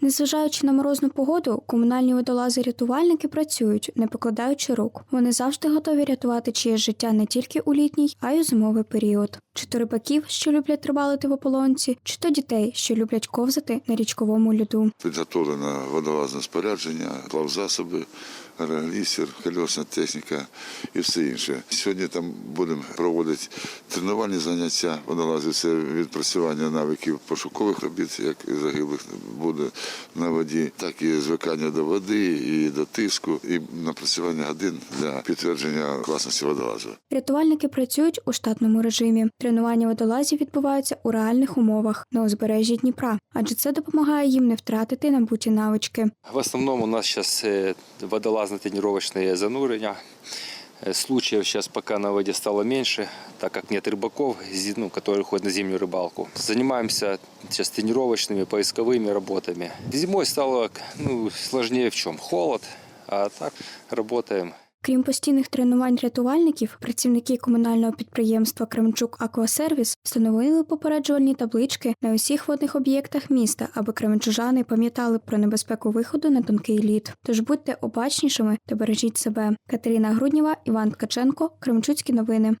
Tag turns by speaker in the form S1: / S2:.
S1: Незважаючи на морозну погоду, комунальні водолази-рятувальники працюють, не покладаючи рук. Вони завжди готові рятувати чиєсь життя не тільки у літній, а й у зимовий період. Чи то рибаків, що люблять рибалити в ополонці, чи то дітей, що люблять ковзати на річковому льоду.
S2: Підготовлено водолазне спорядження, плавзасоби, реалістер, кольосна техніка і все інше. Сьогодні там будемо проводити тренувальні заняття водолазів. Це відпрацювання навиків пошукових робіт, як і загиблих буде на воді, так і звикання до води, і до тиску, і напрацювання годин для підтвердження класності водолазу.
S1: Рятувальники працюють у штатному режимі Тренування водолазів відбуваються у реальних умовах на узбережжі Дніпра, адже це допомагає їм не втратити набуті навички.
S3: В основном у нас сейчас водолазно-тренировочные занурения. Э, Случаев сейчас пока на воде стало меньше, так как нет рыбаков, зи- ну, которые ходят на зимнюю рыбалку. Занимаемся сейчас тренировочными, поисковыми работами. Зимой стало ну, сложнее в чем? Холод, а так работаем.
S1: Крім постійних тренувань рятувальників, працівники комунального підприємства Кременчук Аквасервіс встановили попереджувальні таблички на усіх водних об'єктах міста, аби кременчужани пам'ятали про небезпеку виходу на тонкий лід. Тож будьте обачнішими та бережіть себе. Катерина Груднєва, Іван Ткаченко, Кременчуцькі новини.